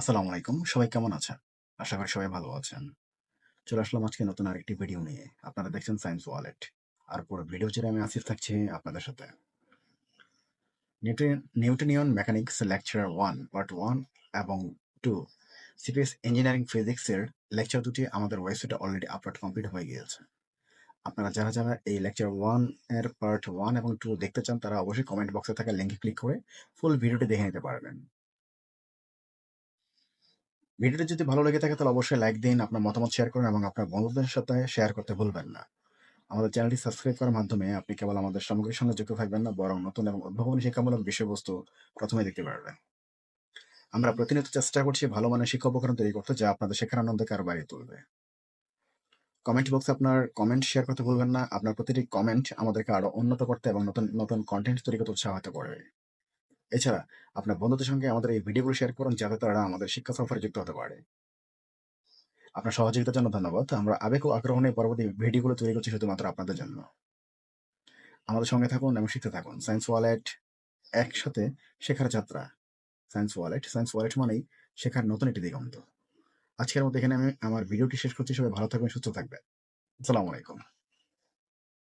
আসসালামু আলাইকুম। সবাই কেমন আছেন? আশা করি সবাই ভালো আছেন। চলে আসলাম আজকে নতুন আরেকটি ভিডিও নিয়ে। আপনারা দেখছেন সায়েন্স ওয়ালেট। আর পুরো ভিডিও জুড়ে আমি আসিফ থাকছি আপনাদের সাথে। Newton Newtonian mechanics lecture one part one এবং টু সিপিএস ইঞ্জিনিয়ারিং ফিজিক্সের লেকচার দুটি আমাদের ওয়েবসাইটে অলরেডি আপলোড কমপ্লিট হয়ে গিয়েছে। আপনারা যারা, যারা এই লেকচার ওয়ানের পার্ট ওয়ান এবং টু দেখতে চান তারা অবশ্যই কমেন্ট বক্সে থাকা লিংকে ক্লিক করে ফুল ভিডিওটি দেখে নিতে পারবেন। ভিডিওটি যদি ভালো লেগে থাকে তাহলে অবশ্যই লাইক দিন, আপনার মতামত শেয়ার করুন এবং আপনার বন্ধুদের সাথে শেয়ার করতে ভুলবেন না। আমাদের চ্যানেলটি সাবস্ক্রাইব করার মাধ্যমে আপনি কেবল আমাদের সামগ্রীর সঙ্গে যুক্ত থাকবেন না, বরং নতুন এবং উদ্ভাবনী শিক্ষামূলক বিষয়বস্তু প্রথমে দেখতে পারবেন। আমরা প্রতিনিয়ত চেষ্টা করছি ভালো মানের শিক্ষা উপকরণ তৈরি করতে যা আপনাদের শেখার আনন্দকে আরও বাড়িয়ে তুলবে। কমেন্ট বক্সে আপনার কমেন্ট শেয়ার করতে ভুলবেন না। আপনার প্রতিটি কমেন্ট আমাদেরকে আরও উন্নত করতে এবং নতুন, নতুন কনটেন্ট তৈরি করতে উৎসাহিত করবে। এছাড়া আপনার বন্ধুদের সঙ্গে আমাদের এই ভিডিওগুলো শেয়ার করুন যাতে তারা আমাদের শিক্ষা সফরে যুক্ত হতে পারে। আপনার সহযোগিতার জন্য ধন্যবাদ। আমরা আবেগ ও আগ্রহ নিয়ে পরবর্তী ভিডিওগুলো তৈরি করছি শুধুমাত্র আপনাদের জন্য। আমাদের সঙ্গে থাকুন এবং শিখতে থাকুন। সায়েন্স ওয়ালেট একসাথে শেখার যাত্রা। সায়েন্স ওয়ালেট, সায়েন্স ওয়ালেট মানেই শেখার নতুন একটি দিগন্ত। আজকের মতো এখানে আমি আমার ভিডিওটি শেষ করছি। সবাই ভালো থাকবেন, সুস্থ থাকবেন। আসসালামু আলাইকুম।